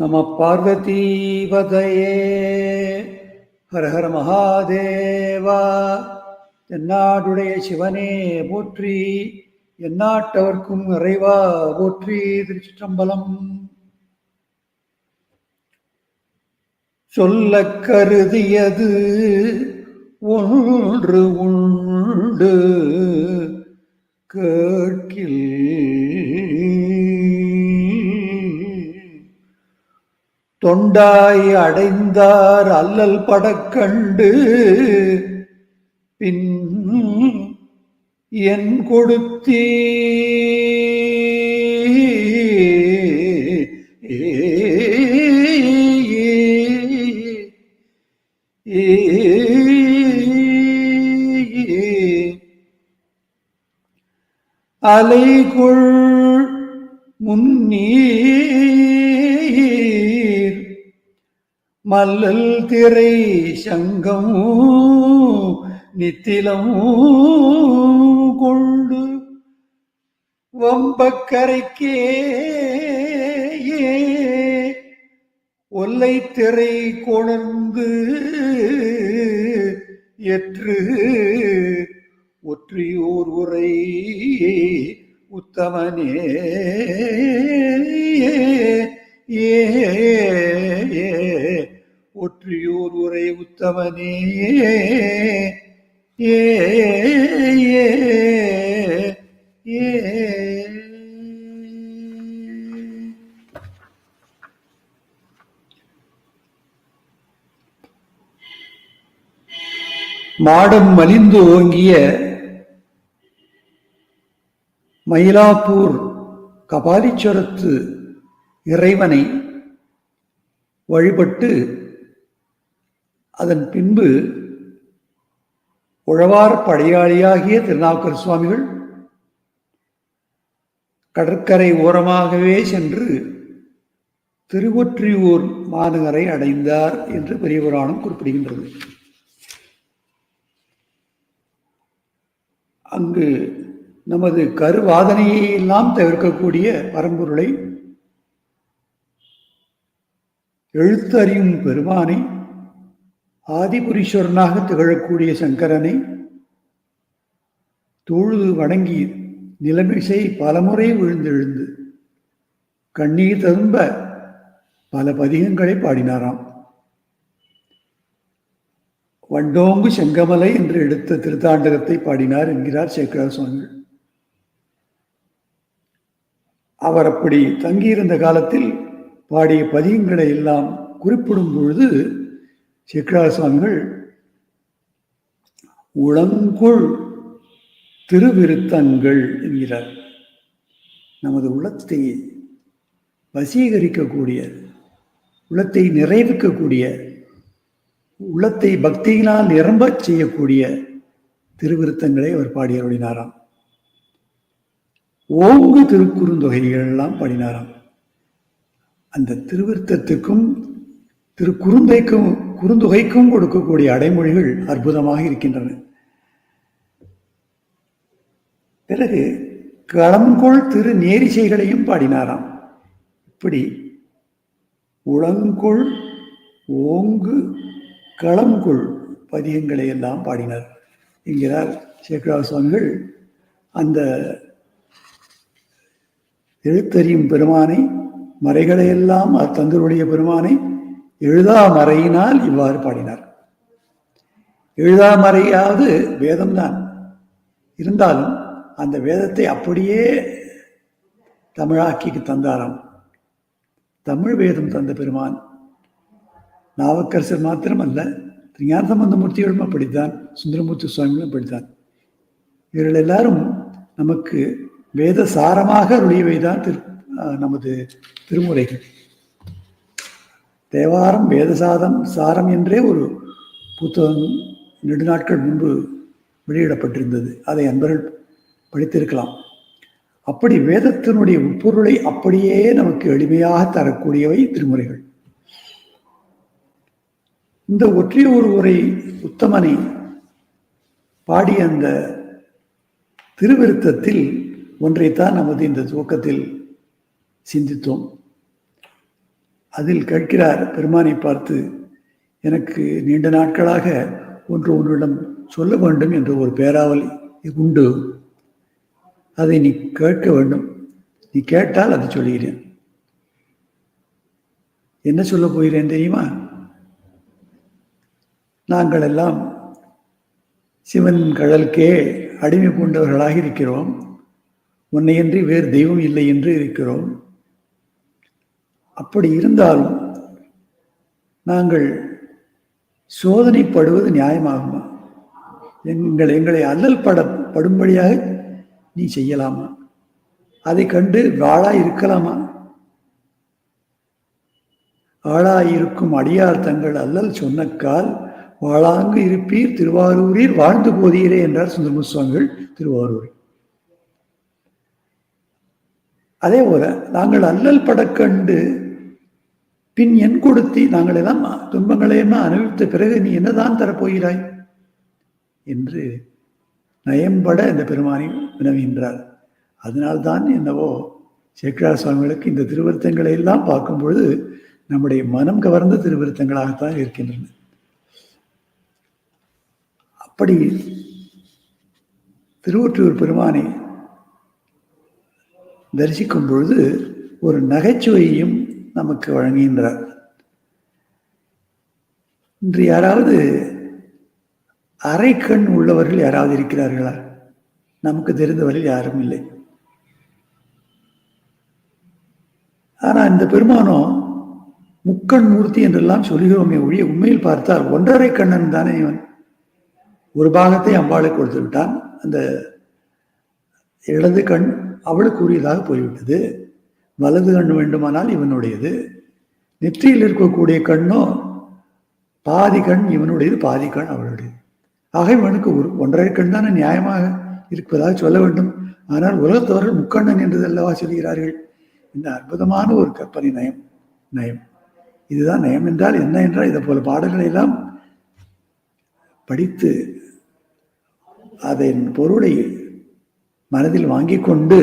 நம பார்வதீபதையே ஹர ஹர மகாதேவா எந்நாடுடைய சிவனே போற்றி எந்நாட்டவர்க்கும் நிறைவா போற்றி திருச்சிற்றம்பலம். சொல்ல கருதியது ஒன்று உண்டு கேட்கில் தொண்டாய் அடைந்தார் அல்லல் படக்கண்டு பின் என் கொடுத்தீ அலைகுள் முன்னீ மல்லல் திரை சங்கம் நித்திலம் கொண்டு வம்பக்கரைக்கே ஒல்லை திரை கொணர்ந்து எற்று ஒற்றியோர் உரை உத்தமனே. ஏ ஏ மாடம் மலிந்து ஓங்கிய மயிலாப்பூர் கபாலீஸ்வரத்து இறைவனை வழிபட்டு அதன் பின்பு உழவார் படையாளியாகிய திருநாவுக்கர் சுவாமிகள் கடற்கரை ஓரமாகவே சென்று திருவொற்றியூர் மாநகரை அடைந்தார் என்று பெரிய புராணம் குறிப்பிடுகின்றது. அங்கு நமது கருவாதனையை எல்லாம் தவிர்க்கக்கூடிய பரம்பொருளை எழுத்தறியும் பெருமானை ஆதிபுரீஸ்வரனாக திகழக்கூடிய சங்கரனை தொழுது வணங்கி நிலைமிசை பலமுறை விழுந்தெழுந்து கண்ணீர் ததும்ப பல பதிகங்களை பாடினாராம். வண்டோங்கு செங்கமலை என்று எடுத்த திருத்தாண்டகத்தை பாடினார் என்கிறார் சேக்கர சுவாமிகள் அவர் அப்படி தங்கியிருந்த காலத்தில் பாடிய பதிகங்களை எல்லாம் குறிப்பிடும் பொழுது சேக்கரா சுவாமிகள் உளங்குள் திருவிருத்தங்கள் என்கிறார். நமது உள்ளத்தை வசீகரிக்கக்கூடிய உள்ளத்தை நிறைவிக்கக்கூடிய உள்ளத்தை பக்தியினால் நிரம்பச் செய்யக்கூடிய திருவிருத்தங்களை அவர் பாடி அருளினாராம் ஓங்கு திருக்குறுந்தொகைகள் எல்லாம் பாடினாராம். அந்த திருவிருத்தத்துக்கும் திருக்குறுந்தைக்கும் குறுந்தொகைக்கும் கொடுக்கக்கூடிய அடைமொழிகள் அற்புதமாக இருக்கின்றன. பிறகு களங்கொள் திரு நேரிசைகளையும் பாடினாராம். இப்படி உளங்கொள் ஓங்கு களங்குள் பதியங்களை எல்லாம் பாடினார். என்கிறார் சேக்கரா சுவாமிகள். அந்த எழுத்தறியும் பெருமானை மறைகளையெல்லாம் அத்தந்தருடைய பெருமானை எழுதாமறையினால் இவ்வாறு பாடினார். எழுதாமறையாவது வேதம்தான். இருந்தாலும் அந்த வேதத்தை அப்படியே தமிழாக்கி தந்தாராம். தமிழ் வேதம் தந்த பெருமான். நாவக்கரசர் மாத்திரமல்ல ஞானசம்பந்த மூர்த்திகளும் அப்படித்தான் சுந்தரமூர்த்தி சுவாமிகளும் அப்படித்தான். இவர்கள் எல்லாரும் நமக்கு வேத சாரமாக அருளியவைதான் திரு நமது திருமுறைகள். தேவாரம் வேதசாதம் சாரம் என்றே ஒரு புத்தகம் நெடுநாட்கள் முன்பு வெளியிடப்பட்டிருந்தது. அதை அன்பர்கள் படித்திருக்கலாம். அப்படி வேதத்தினுடைய உட்பொருளை அப்படியே நமக்கு எளிமையாக தரக்கூடியவை திருமுறைகள். இந்த ஒற்றையூர் உரை உத்தமனை பாடிய அந்த திருவிருத்தத்தில் ஒன்றைத்தான் நமது இந்த துவக்கத்தில் சிந்தித்தோம். அதில் கேட்கிறார் பெருமானை பார்த்து எனக்கு நீண்ட நாட்களாக ஒன்று உன்னிடம் சொல்ல வேண்டும் என்ற ஒரு பேராவல் உண்டு. அதை நீ கேட்க வேண்டும். நீ கேட்டால் அதை சொல்கிறேன் என்ன சொல்ல போகிறேன் தெரியுமா? நாங்கள் எல்லாம் சிவன் கடலுக்கே அடிமை கொண்டவர்களாக இருக்கிறோம். உன்னையன்றி வேறு தெய்வம் இல்லை என்று இருக்கிறோம். அப்படி இருந்தாலும் நாங்கள் சோதனைப்படுவது நியாயமாகுமா? எங்கள் எங்களை அல்லல் பட படும்படியாக நீ செய்யலாமா? அதை கண்டு வாழா இருக்கலாமா? ஆளாயிருக்கும் அடியார் தங்கள் அல்லல் சொன்னக்கால் வாழாங்கு இருப்பீர் திருவாரூரில் வாழ்ந்து போதீரே என்றார் சுந்தரமுசுவாமிகள் திருவாரூரில். அதே போல நாங்கள் அல்லல் படக்கண்டு கண்டு பின் என் கொடுத்தி நாங்கள் எல்லாம் துன்பங்களை எல்லாம் அனுபவித்த பிறகு நீ என்னதான் தரப்போகிறாய்? என்று நயம்பட இந்த பெருமானை வினவுகின்றார். அதனால்தான் என்னவோ சேக்கரார் சுவாமிகளுக்கு இந்த திருவருத்தங்களை எல்லாம் பார்க்கும் பொழுது நம்முடைய மனம் கவர்ந்த திருவிருத்தங்களாகத்தான் இருக்கின்றன. அப்படி திருவொற்றூர் பெருமானை தரிசிக்கும் பொழுது ஒரு நகைச்சுவையும் நமக்கு வழங்குகின்றார். இன்று யாராவது அரை கண் உள்ளவர்கள் யாராவது இருக்கிறார்களா? நமக்கு தெரிந்தவர்கள் யாரும் இல்லை. ஆனால் இந்த பெருமானம் முக்கண் மூர்த்தி என்றெல்லாம் சொல்கிறோமே ஒழிய உண்மையில் பார்த்தால் ஒன்றரை கண்ணன் தானே இவன். ஒரு பாகத்தை அம்பாளுக்கு கொடுத்து விட்டான். அந்த இடது கண் அவளுக்கு உரியதாக போய்விட்டது. வலது கண் வேண்டுமானால் இவனுடையது. நெற்றியில் இருக்கக்கூடிய கண்ணோ பாதி கண் இவனுடையது பாதி கண் அவளுடையது. ஆக இவனுக்கு ஒரு ஒன்றரை கண் தானே நியாயமாக இருப்பதாக சொல்ல வேண்டும். ஆனால் உலகத்தவர்கள் முக்கண்ணன் என்று அல்லவா சொல்கிறார்கள்? இந்த அற்புதமான ஒரு கற்பனை நயம் நயம். இதுதான் நயம் என்றால் என்ன என்றால் இதை போல பாடல்களை எல்லாம் படித்து அதன் பொருளை மனதில் வாங்கி கொண்டு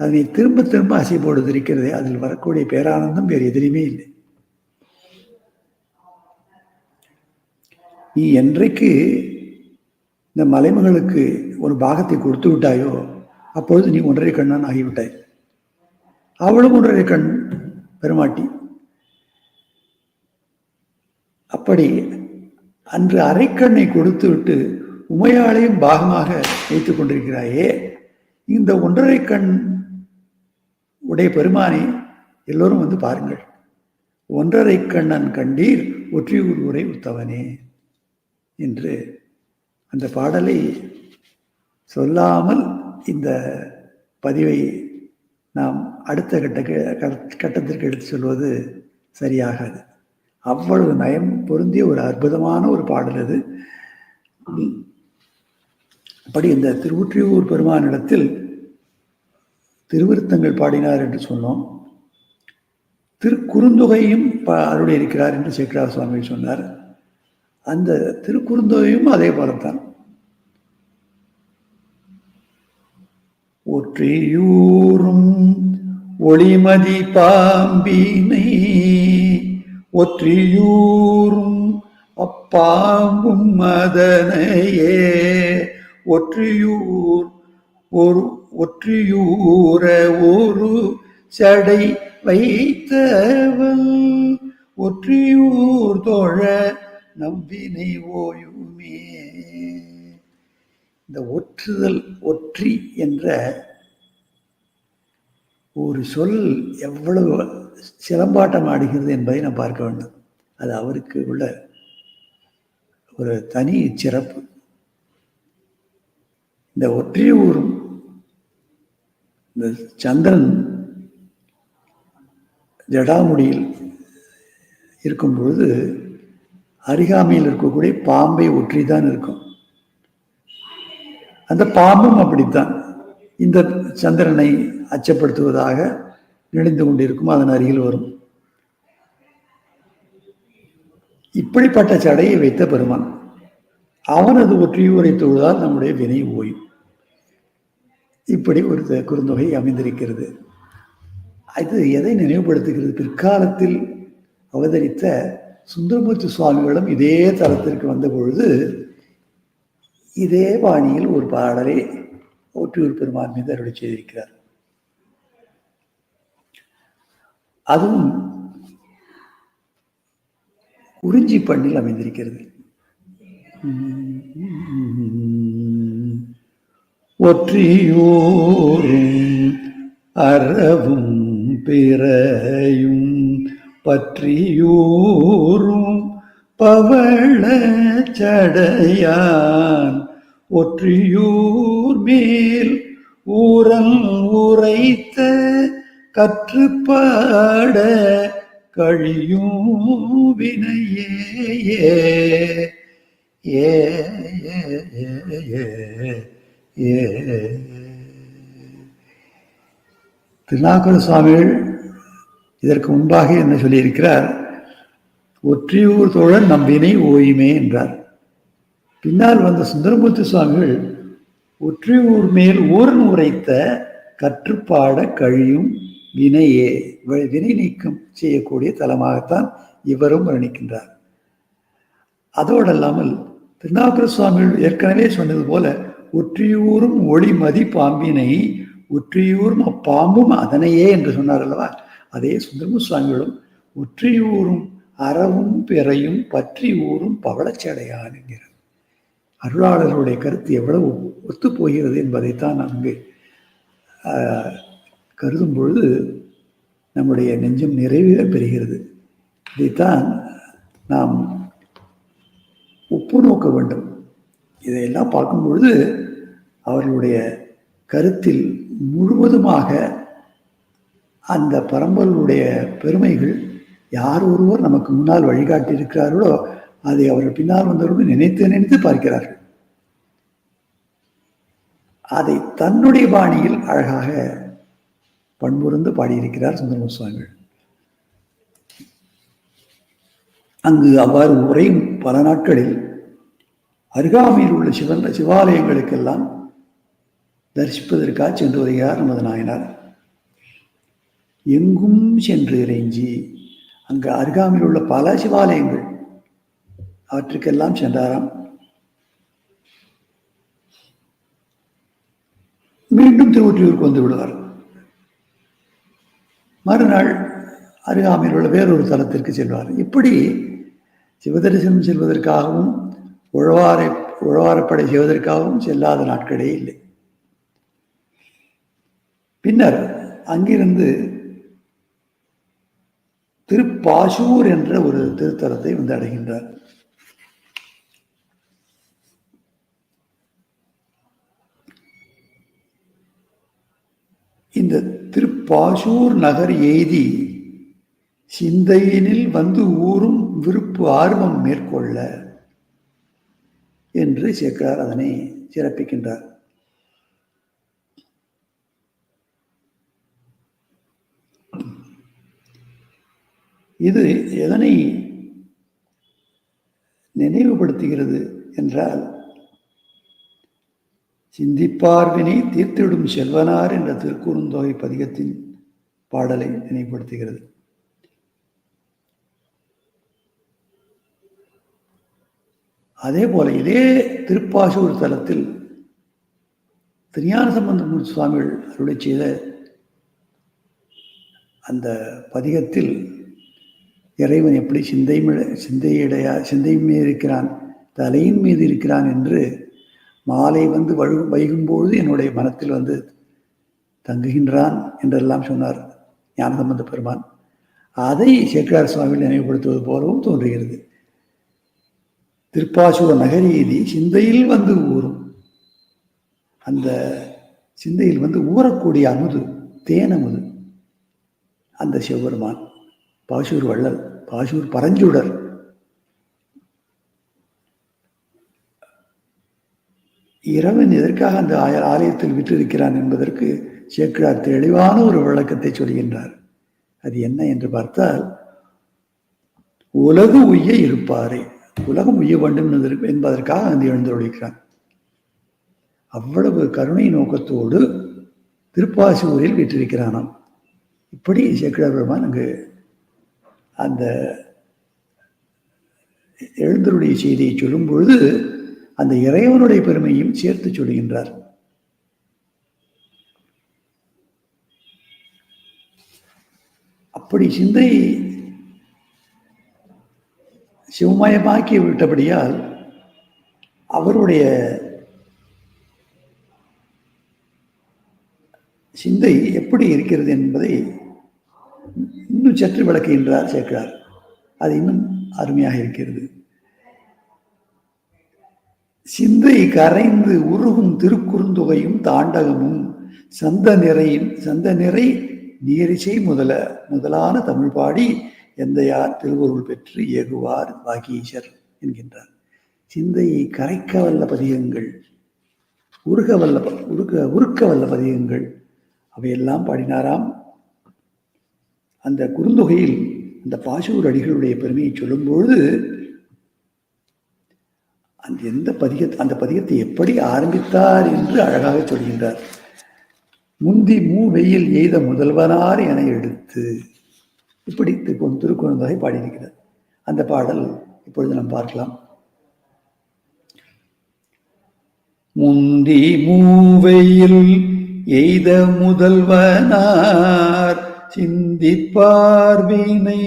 அதனை திரும்ப திரும்ப அசை போடுவது இருக்கிறது அதில் வரக்கூடிய பேரானந்தம் வேறு எதிலுமே இல்லை. நீ என்றைக்கு இந்த மலைமகளுக்கு ஒரு பாகத்தை கொடுத்து விட்டாயோ அப்பொழுது நீ ஒன்றரை கண்ணான் ஆகிவிட்டாய். அவளும் ஒன்றரை கண் பெருமாட்டி. அப்படி அன்று அரைக்கண்ணை கொடுத்து விட்டு உமையாளையும் பாகமாக வைத்துக் கொண்டிருக்கிறாயே இந்த ஒன்றரை கண் உடைய பெருமானை எல்லோரும் வந்து பாருங்கள். ஒன்றரை கண்ணன் கண்டீர் ஒற்றியூர் உரை உத்தவனே என்று அந்த பாடலை சொல்லாமல் இந்த பதிவை நாம் அடுத்த கட்ட கட்டத்திற்கு எடுத்து சொல்வது சரியாகாது. அவ்வளவு நயம் பொருந்திய ஒரு அற்புதமான ஒரு பாடல் அது. அப்படி இந்த திருவுற்றியூர் பெருமானிடத்தில் திருவிருத்தங்கள் பாடினார் என்று சொன்னோம். திருக்குறுந்தொகையும் அருளி இருக்கிறார் என்று சேக்கரார் சுவாமி சொன்னார். அந்த திருக்குறுந்தொகையும் அதே போலத்தான். ஒற்றியூரும் ஒளிமதி பாம்பினை ஒற்றியூரும் அப்பாம்பும் மதனையே ஒற்றியூர் ஒரு ஒற்றியூர ஒரு சடை வைத்தவள். ஒற்றியூர் தோழ நம்பினை ஓயுமே. இந்த ஒற்றுதல் ஒற்றி என்ற ஒரு சொல் எவ்வளவு சிலம்பாட்டம் ஆடுகிறது என்பதை நாம் பார்க்க வேண்டும். அது அவருக்கு உள்ள ஒரு தனி சிறப்பு. இந்த ஒற்றியூரும் இந்த சந்திரன் ஜடாமுடியில் இருக்கும் பொழுது அருகாமையில் இருக்கக்கூடிய பாம்பை ஒற்றி தான் இருக்கும். அந்த பாம்பும் அப்படித்தான். இந்த சந்திரனை அச்சப்படுத்துவதாக நினைந்து கொண்டிருக்கும் அதன் அருகில் வரும். இப்படிப்பட்ட சடையை வைத்த பெருமான். அவனது ஒற்றியூரை தொழுதால் நம்முடைய வினை ஓயும். இப்படி ஒரு குறுந்தொகை அமைந்திருக்கிறது. அது எதை நினைவுபடுத்துகிறது? பிற்காலத்தில் அவதரித்த சுந்தரமூர்த்தி சுவாமிகளும் இதே தலத்திற்கு வந்த பொழுது இதே பாணியில் ஒரு பாடலை ஒற்றியூர் பெருமான் மீது அருளை செய்திருக்கிறார். அதுவும் குறிஞ்சி பண்ணில் அமைந்திருக்கிறது. ஒற்றியோரும் அறவும் பிறையும் பற்றியோரும் பவள சடையான் ஒற்றியூர் மேல் ஊரல் உரைத்த கற்றுப்பாட கழியும் வினையே ஏ ஏ ஏ. ஏ சுவாமிகள் இதற்கு முன்பாக என்ன சொல்லியிருக்கிறார்? ஒற்றியூர் தோழன் நம் வினை ஓயுமே என்றார். பின்னால் வந்த சுந்தரமூர்த்தி சுவாமிகள் ஒற்றியூர் மேல் ஊரன் உரைத்த கற்றுப்பாட கழியும் வினையே வினை நீக்கம் செய்யக்கூடிய தலமாகத்தான் இவரும் வர்ணிக்கின்றார். அதோடு அல்லாமல் திருநாகர சுவாமிகள் ஏற்கனவே சொன்னது போல ஒற்றியூரும் ஒளிமதி பாம்பினை ஒற்றியூரும் அப்பாம்பும் அதனையே என்று சொன்னார் அல்லவா? அதே சுந்தரமு சுவாமிகளும் ஒற்றியூரும் அறவும் பிறையும் பற்றி ஊரும் பவளச்சடையான் என்கிறார். அருளாளர்களுடைய கருத்து எவ்வளவு ஒத்து போகிறது என்பதைத்தான் அங்கு கருதும் பொழுது நம்முடைய நெஞ்சம் நிறைவேற பெறுகிறது. இதைத்தான் நாம் ஒப்பு நோக்க வேண்டும். இதையெல்லாம் பார்க்கும் பொழுது அவர்களுடைய கருத்தில் முழுவதுமாக அந்த பரம்பலுடைய பெருமைகள் யார் ஒருவர் நமக்கு முன்னால் வழிகாட்டி இருக்கிறார்களோ அதை அவர்கள் பின்னால் வந்தவர்கள் நினைத்து நினைத்து பார்க்கிறார்கள். அதை தன்னுடைய பாணியில் அழகாக பண்புருந்து பாடியிருக்கிறார் சுந்தரம சுவாமிகள் அங்கு அவ்வாறு உரையும் பல நாட்களில் அருகாமையில் உள்ள சிவன் சிவாலயங்களுக்கெல்லாம் தரிசிப்பதற்காக சென்று வருகிறார் நமது நாயனார். எங்கும் சென்று இறைஞ்சி அங்கு அருகாமையில் உள்ள பல சிவாலயங்கள் அவற்றுக்கெல்லாம் சென்றாராம். மீண்டும் திருவொற்றியூருக்கு வந்து விடுவார். மறுநாள் அருகாமையில் உள்ள வேறொரு தலத்திற்கு செல்வார். இப்படி சிவதரிசனம் செல்வதற்காகவும் உழவாரை உழவாரப்படை செய்வதற்காகவும் செல்லாத நாட்களே இல்லை. பின்னர் அங்கிருந்து திருப்பாசூர் என்ற ஒரு திருத்தலத்தை வந்து அடைகின்றார். இந்த திருப்பாசூர் நகர் எய்தி சிந்தையினில் வந்து ஊறும் விருப்பு ஆர்வம் மேற்கொள்ள என்று சேர்க்கிறார். அதனை சிறப்பிக்கின்றார். இது எதனை நினைவுபடுத்துகிறது என்றால் சிந்திப்பார்வினை தீர்த்திடும் செல்வனார் என்ற திருக்குறுந்தொகை பதிகத்தின் பாடலை நினைவுபடுத்துகிறது. அதே போல இதே திருப்பாசூர் தலத்தில் திருஞான சம்பந்தமூர்த்தி சுவாமிகள் அருளை செய்த அந்த பதிகத்தில் இறைவன் எப்படி சிந்தை சிந்தையிடையா சிந்தையும் மீது இருக்கிறான் தலையின் மீது இருக்கிறான் என்று மாலை வந்து வழு வைகும்போது என்னுடைய மனத்தில் வந்து தங்குகின்றான் என்றெல்லாம் சொன்னார் ஞானசம்பந்த பெருமான். அதை சேக்கரார் சுவாமியில் நினைவுபடுத்துவது போலவும் தோன்றுகிறது. திருப்பாசூர நகரீதி சிந்தையில் வந்து ஊறும். அந்த சிந்தையில் வந்து ஊறக்கூடிய அமுது தேனமுது அந்த சிவபெருமான். பாசூர் வள்ளல் பாசூர் பரஞ்சுடர். இறைவன் எதற்காக அந்த ஆலயத்தில் விற்றிருக்கிறான் என்பதற்கு சேக்கிழார் தெளிவான ஒரு விளக்கத்தை சொல்கின்றார். அது என்ன என்று பார்த்தால் உலகு உய்ய இருப்பாரே உலகம் உய்ய வேண்டும் என்பதற்காக அந்த எழுந்தொழிக்கிறான் அவ்வளவு கருணை நோக்கத்தோடு திருப்பாசூரில் விற்றிருக்கிறானாம். இப்படி சேக்கிழார் பெருமான் அங்கு அந்த எழுந்தருடைய செய்தியை சொல்லும் பொழுது அந்த இறைவனுடைய பெருமையும் சேர்த்து சொல்கின்றார். அப்படி சிந்தை சிவமயமாக்கி விட்டபடியால் அவருடைய சிந்தை எப்படி இருக்கிறது என்பதை இன்னும் சற்று விளக்கு என்றார் சேர்க்கிறார் அது இன்னும் அருமையாக இருக்கிறது. சிந்தை கரைந்து உருகும் திருக்குறுந்தொகையும் தாண்டகமும் சந்த நிறையும் சந்த நிறை நீரிசை முதல முதலான தமிழ் பாடி எந்தையார் திருவருள் பெற்று ஏகுவார் வாகீசர் என்கின்றார். சிந்தையை கரைக்க வல்ல பதிகங்கள் உருக வல்ல உருக உருக்க வல்ல பதிகங்கள் அவையெல்லாம் பாடினாராம் அந்த குறுந்தொகையில் அந்த பாசூர் அடிகளுடைய பெருமையை சொல்லும்பொழுது அந்த எந்த பதிக அந்த பதிகத்தை எப்படி ஆரம்பித்தார் என்று அழகாக சொல்கின்றார். முந்தி மூ வெயில் எய்த முதல்வனார் என எடுத்து இப்படி திருக்குறந்தை பாடியிருக்கிறார். அந்த பாடல் இப்பொழுது நாம் பார்க்கலாம். முந்தி மூவையில் எய்த முதல்வனார் சிந்திப்பார்வினை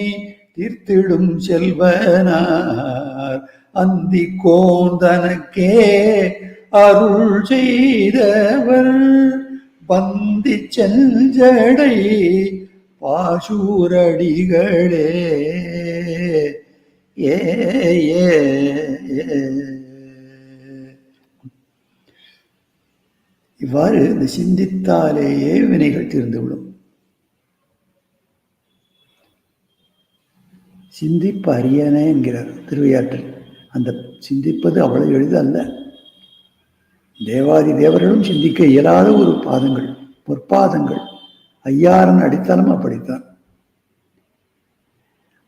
தீர்த்திடும் செல்வனார். அந்தி கோந்தனக்கே அருள் செய்தவர். பந்தி செஞ்சடை பாசூரடிகளே. ஏ ஏ இவ்வாறு இந்த சிந்தித்தாலேயே வினைகள் தீர்ந்துவிடும் சிந்திப்பு அரியணை என்கிறார் திருவையாற்றில். அந்த சிந்திப்பது அவ்வளவு எளிது அல்ல தேவாதி தேவர்களும் சிந்திக்க இயலாத ஒரு பாதங்கள் பொற்பாதங்கள். ஐயாரன் அடித்தளம் அப்படித்தான்.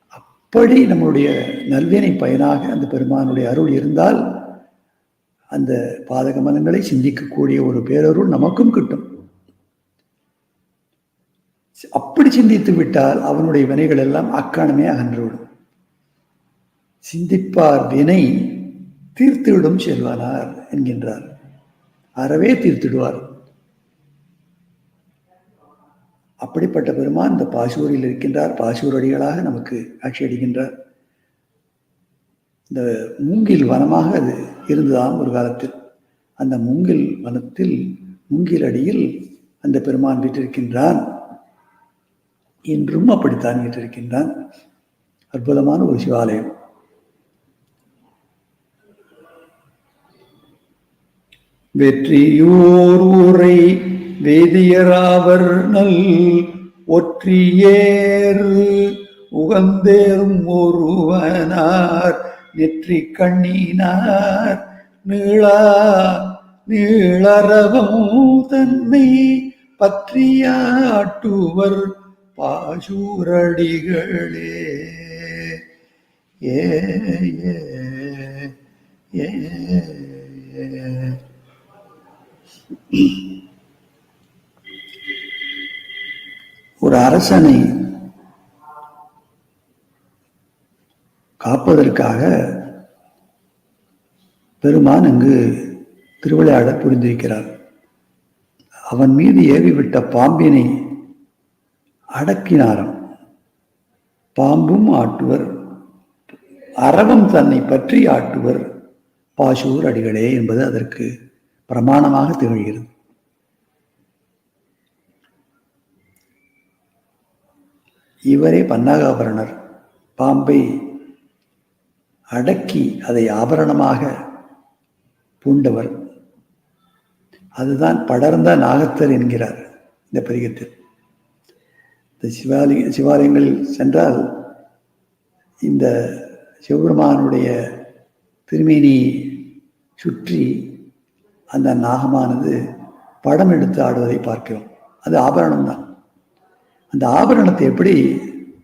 அப்படி நம்முடைய நல்வினை பயனாக அந்த பெருமானுடைய அருள் இருந்தால் அந்த பாதக மனங்களை சிந்திக்கக்கூடிய ஒரு பேரருள் நமக்கும் கிட்டும். அப்படி சிந்தித்து விட்டால் அவனுடைய வினைகள் எல்லாம் அக்காணமே அகன்றுவிடும். சிந்திப்பார் வினை தீர்த்துவிடும் செல்வானார் என்கின்றார். அறவே தீர்த்திடுவார் அப்படிப்பட்ட பெருமான் இந்த பாசூரில் இருக்கின்றார். பாசூர் அடிகளாக நமக்கு காட்சி அடிக்கின்றார் இந்த மூங்கில் வனமாக அது இருந்ததாம் ஒரு காலத்தில். அந்த மூங்கில் வனத்தில் மூங்கில் அடியில் அந்த பெருமான் வீட்டிருக்கின்றான் இன்றும் அப்படித்தான் வீட்டிருக்கின்றான் அற்புதமான ஒரு சிவாலயம். வெற்றியூர் ஊரை வேதியராவர் நல் ஒற்றியேறு உகந்தேறும் ஒருவனார் நெற்றி கண்ணினார் நீளா நீளரவம் தன்னை பற்றியாட்டுவர். பாசூரடிகளே. ஏ ஏ ஒரு அரசனை காப்பதற்காக பெருமான் அங்கு திருவிளையாட புரிந்திருக்கிறார். அவன் மீது ஏவிவிட்ட பாம்பினை அடக்கினாராம். பாம்பும் ஆட்டுவர் அரவம் தன்னை பற்றி ஆட்டுவர். பாசூர் அடிகளே என்பது அதற்கு பிரமாணமாக திகழ்கிறது. இவரே பன்னாகாபரணர். பாம்பை அடக்கி அதை ஆபரணமாக பூண்டவர். அதுதான் படர்ந்த நாகத்தர் என்கிறார் இந்த பதிகத்தில். இந்த சிவாலய சிவாலயங்களில் சென்றால் இந்த சிவபெருமானுடைய திருமேனி சுற்றி அந்த நாகமானது படம் எடுத்து ஆடுவதை பார்க்கிறோம். அது ஆபரணம் தான். அந்த ஆபரணத்தை எப்படி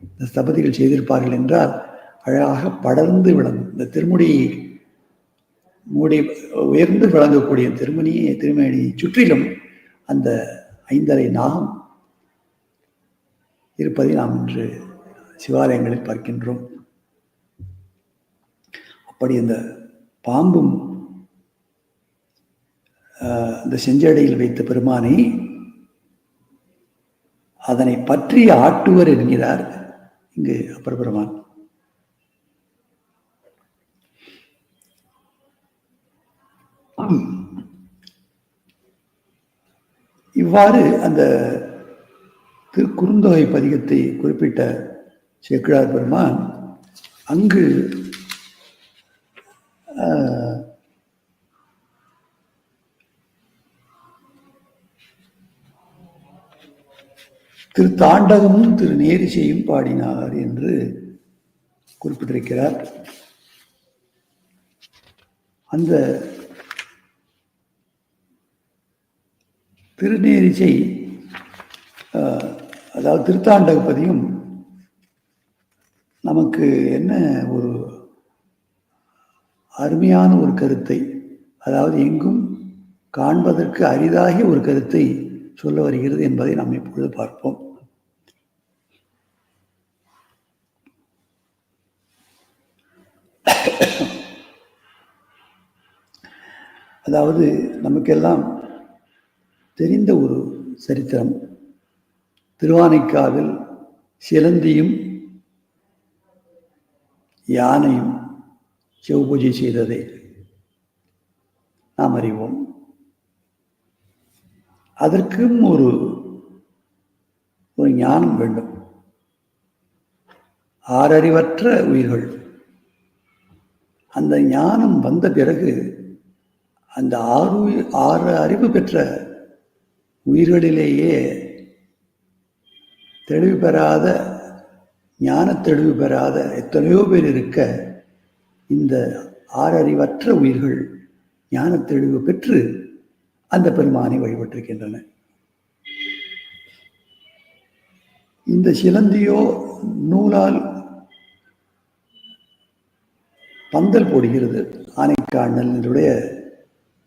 இந்த ஸ்தபதிகள் செய்திருப்பார்கள் என்றால் அழகாக படர்ந்து விளங்கும். இந்த திருமுடி மூடி உயர்ந்து விளங்கக்கூடிய திருமணியை திருமணியை சுற்றிலும் அந்த ஐந்தரை நாகம் இருப்பதை நாம் இன்று சிவாலயங்களில் பார்க்கின்றோம். அப்படி இந்த பாம்பும் இந்த செஞ்சடையில் வைத்த பெருமானை அதனை பற்றி ஆட்டுவர் என்கிறார். இங்கு அப்பர் பெருமான். இவ்வாறு அந்த திரு குறுந்தொகை பதிகத்தை குறிப்பிட்ட சேக்கிழார் பெருமான் அங்கு திரு தாண்டகமும் திரு நேரிசையும் பாடினார் என்று குறிப்பிட்டிருக்கிறார். அந்த திருநேரிசை ஆஹ், அதாவது திருத்தாண்டகப்பதியும் நமக்கு என்ன ஒரு அருமையான ஒரு கருத்தை அதாவது எங்கும் காண்பதற்கு அரிதாகிய ஒரு கருத்தை சொல்ல வருகிறது என்பதை நாம் இப்பொழுது பார்ப்போம். அதாவது நமக்கெல்லாம் தெரிந்த ஒரு சரித்திரம். திருவானைக்காவில் சிலந்தியும் யானையும் செவ்பூஜை செய்ததை நாம் அறிவோம். அதற்கும் ஒரு ஒரு ஞானம் வேண்டும். ஆறறிவற்ற உயிர்கள். அந்த ஞானம் வந்த பிறகு அந்த ஆறு ஆறு அறிவு பெற்ற உயிர்களிலேயே தெளிவு பெறாத ஞான தெளிவு பெறாத எத்தனையோ பேர் இருக்க இந்த ஆறறிவற்ற உயிர்கள் ஞான தெளிவு பெற்று அந்த பெருமானை வழிபட்டிருக்கின்றன. இந்த சிலந்தியோ நூலால் பந்தல் போடுகிறது. ஆனைக்காண்ணலினுடைய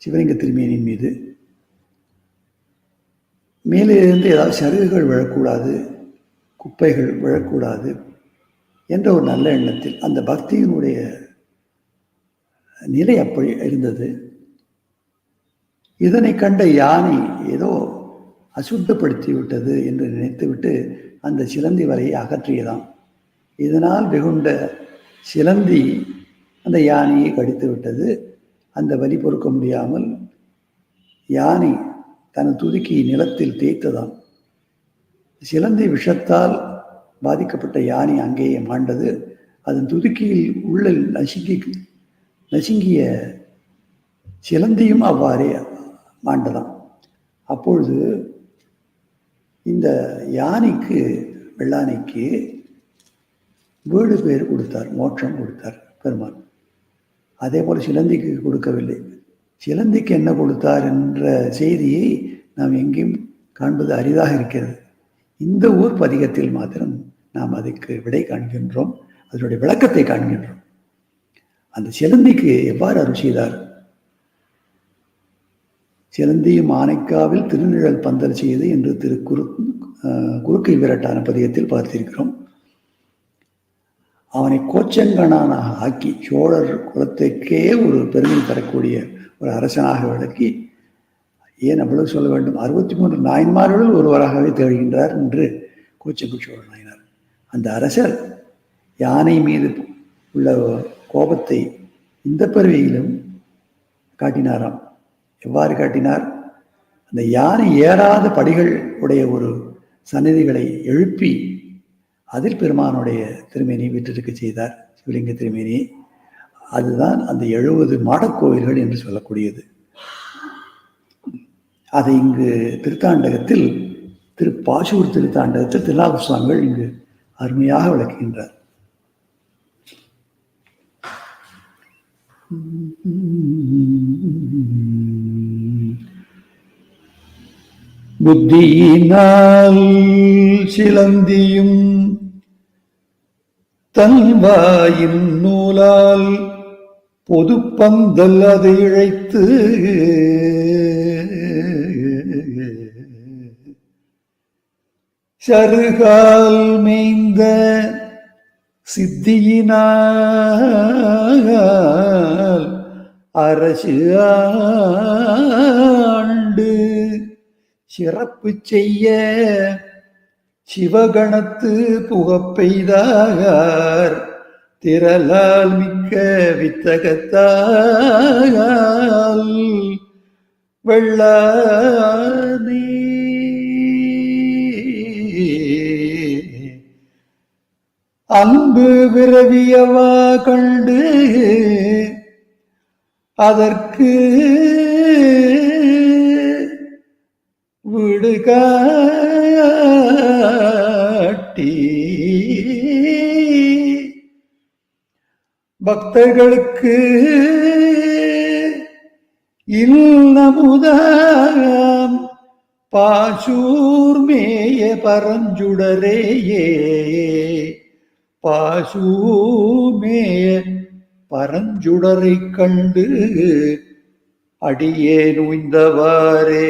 சிவலிங்க திருமேனின் மீது. மேலே இருந்து ஏதாவது சருகுகள் விழக்கூடாது. குப்பைகள் விழக்கூடாது என்ற ஒரு நல்ல எண்ணத்தில் அந்த பக்தியினுடைய நிலை அப்படி இருந்தது. இதனை கண்ட யானை ஏதோ அசுத்தப்படுத்தி விட்டது என்று நினைத்துவிட்டு அந்த சிலந்தி வலையை அகற்றியதாம். இதனால் வெகுண்ட சிலந்தி அந்த யானையை கடித்து விட்டது அந்த வலி பொறுக்க முடியாமல் யானை தன் துதுக்கி நிலத்தில் தேய்த்ததாம். சிலந்தி விஷத்தால் பாதிக்கப்பட்ட யானை அங்கேயே மாண்டது. அதன் துதுக்கியில் உள்ள நசுங்கி நசுங்கிய சிலந்தியும் அவ்வாறே மாண்டதாம். அப்பொழுது இந்த யானைக்கு வெள்ளானைக்கு வீடு பேர் கொடுத்தார் மோட்சம் கொடுத்தார் பெருமான். அதே போல் சிலந்திக்கு கொடுக்கவில்லை. சிலந்திக்கு என்ன கொடுத்தார் என்ற செய்தியை நாம் எங்கேயும் காண்பது அரிதாக இருக்கிறது. இந்த ஊர் பதிகத்தில் மாத்திரம் நாம் அதுக்கு விடை காண்கின்றோம் அதனுடைய விளக்கத்தை காண்கின்றோம். அந்த சிலந்திக்கு எவ்வாறு அருள் செய்தார்? சிலந்தியும் ஆனைக்காவில் திருநிழல் பந்தல் செய்து என்று திரு குரு குறுக்கை விரட்டான பதிகத்தில் பார்த்திருக்கிறோம். அவனை கோச்சங்கனானாக ஆக்கி சோழர் குலத்துக்கே ஒரு பெருமை தரக்கூடிய ஒரு அரசனாக விளக்கி ஏன் அவ்வளவு சொல்ல வேண்டும்? அறுபத்தி மூன்று நாயன்மார்களுள் ஒருவராகவே திகழ்கின்றார் என்று கோச்சங்கு சோழ நாயனார். அந்த அரசர் யானை மீது உள்ள கோபத்தை இந்த பருவியிலும் காட்டினாராம். எவ்வாறு காட்டினார்? அந்த யானை ஏறாத படிகள் உடைய ஒரு சன்னதிகளை எழுப்பி அதில் பெருமானுடைய திருமேனியை விற்றிருக்க செய்தார். சிவலிங்க திருமேனியை அதுதான் அந்த எழுபது மாடக்கோவில்கள் என்று சொல்லக்கூடியது. அதை இங்கு திருத்தாண்டகத்தில் திரு பாசூர் திருத்தாண்டகத்தில் திருநாக சுவாமிகள் இங்கு அருமையாக விளக்குகின்றார். புத்தியினால் சிலந்தியும் தன்வாயின் நூலால் பொதுப்பந்தல் அதை இழைத்து சருகால் மேய்ந்த சித்தியினால் அரசு ஆண்டு சிறப்பு செய்ய சிவகணத்து புகப்பெய்தார் திரளால் மிக்க வித்தகத்தால் வெள்ளானே அன்பு விரவியவா கண்டு அதற்கு விடுகாட்டி. பக்தர்களுக்கு இல்லமுதாம் பாசூர்மேய பரஞ்சுடரேயே. பாசுமே பரஞ்சுடரை கண்டு அடியே நுய்ந்தவாரே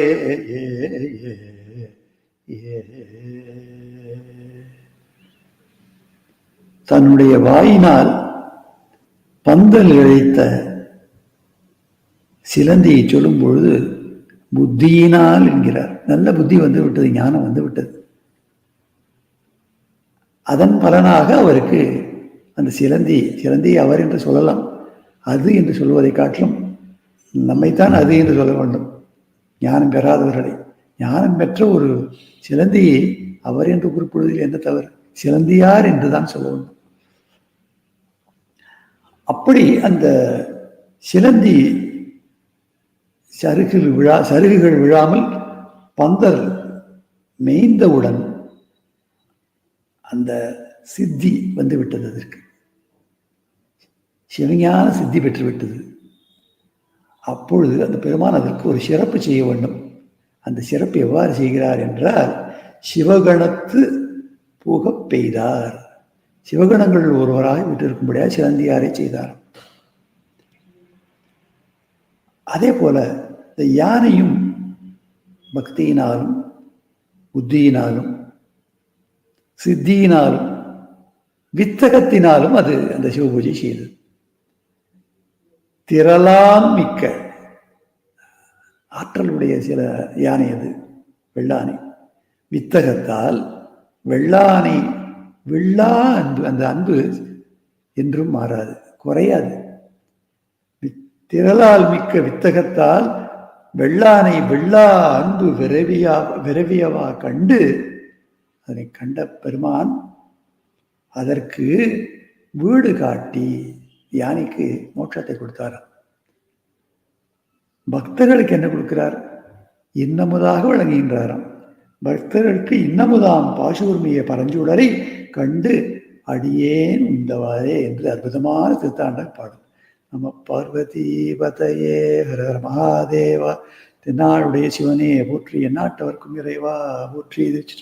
தன்னுடைய வாயினால் பந்தல் இழைத்த சிலந்தியை சொல்லும் பொழுது புத்தியினால் என்கிறார். நல்ல புத்தி வந்து விட்டது ஞானம் வந்து விட்டது. அதன் பலனாக அவருக்கு அந்த சிலந்தி சிலந்தி அவர் என்று சொல்லலாம். அது என்று சொல்வதை காட்டிலும் நம்மைத்தான் அது என்று சொல்ல வேண்டும். ஞானம் பெறாதவர்களை. ஞானம் பெற்ற ஒரு சிலந்தியை அவர் என்று குறிப்பிடுவதில் என்ன தவறு? சிலந்தியார் என்று தான் சொல்ல வேண்டும். அப்படி அந்த சிலந்தி சருகில் விழா சருகுகள் விழாமல் பந்தல் மேய்ந்தவுடன் அந்த சித்தி வந்து விட்டது அதற்கு. சிவஞான சித்தி பெற்று விட்டது. அப்பொழுது அந்த பெருமான் அதற்கு ஒரு சிறப்பு செய்ய வேண்டும். அந்த சிறப்பு எவ்வாறு செய்கிறார் என்றால் சிவகணத்து புக பெய்தார். சிவகணங்கள் ஒருவராக விட்டிருக்கும்படியாக சிலந்தியாரை செய்தார். அதே போல இந்த யானையும் பக்தியினாலும் புத்தியினாலும் சித்தியினாலும் வித்தகத்தினாலும் அது அந்த சிவபூஜை செய்தது. திரளாம் மிக்க ஆற்றலுடைய சில யானை அது வெள்ளானை. வித்தகத்தால் வெள்ளானை வெள்ளா அன்பு அந்த அன்பு என்றும் மாறாது குறையாது. திரளால் மிக்க வித்தகத்தால் வெள்ளானை வெள்ளா அன்பு விரவியா விரவியவா கண்டு அதனை கண்ட பெருமான் அதற்கு வீடு காட்டி யானைக்கு மோட்சத்தை கொடுத்தார் பக்தர்களுக்கு என்ன கொடுக்கிறார்? இன்னமுதாக வழங்குகின்றாராம் பக்தர்களுக்கு இன்னமுதாம் பாசூர்மிய பரஞ்சுடரை கண்டு அடியேன் உந்தவாரே என்று அற்புதமான திருத்தாண்ட பாடும் நம்ம பார்வதி பதையே ஹரஹர மகாதேவா தென்னாளுடைய சிவனே போற்றி எந்நாட்டவர்க்கும் இறைவா போற்றி திருச்சி